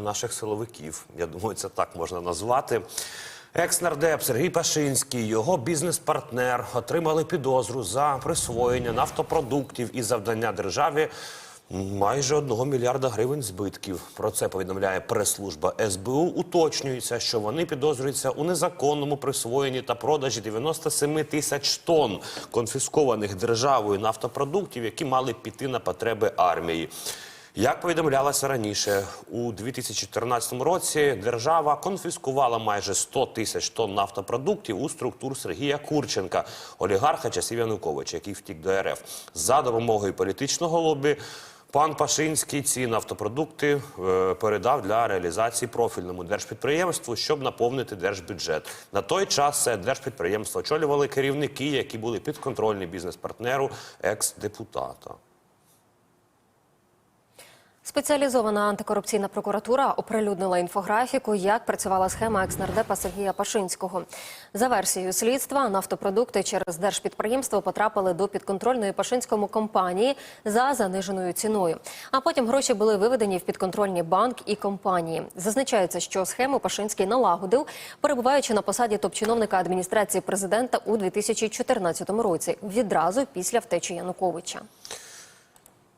наших силовиків. Я думаю, це так можна назвати. Екс-нардеп Сергій Пашинський, його бізнес-партнер отримали підозру за присвоєння нафтопродуктів і завдання державі майже одного мільярда гривень збитків. Про це повідомляє прес-служба СБУ. Уточнюється, що вони підозрюються у незаконному присвоєнні та продажі 97 тисяч тонн конфіскованих державою нафтопродуктів, які мали піти на потреби армії. Як повідомлялося раніше, у 2014 році держава конфіскувала майже 100 тисяч тонн нафтопродуктів у структур Сергія Курченка, олігарха часів Януковича, який втік до РФ. За допомогою політичного лобі пан Пашинський ці нафтопродукти е, передав для реалізації профільному держпідприємству, щоб наповнити держбюджет. На той час це держпідприємство очолювали керівники, які були підконтрольні бізнес-партнеру екс-депутата. Спеціалізована антикорупційна прокуратура оприлюднила інфографіку, як працювала схема екснардепа Сергія Пашинського. За версією слідства, нафтопродукти через держпідприємство потрапили до підконтрольної Пашинському компанії за заниженою ціною. А потім гроші були виведені в підконтрольні банк і компанії. Зазначається, що схему Пашинський налагодив, перебуваючи на посаді топ-чиновника адміністрації президента у 2014 році, відразу після втечі Януковича.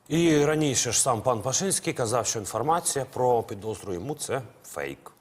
І раніше ж сам пан Пашинський казав, що інформація про підозру йому це фейк.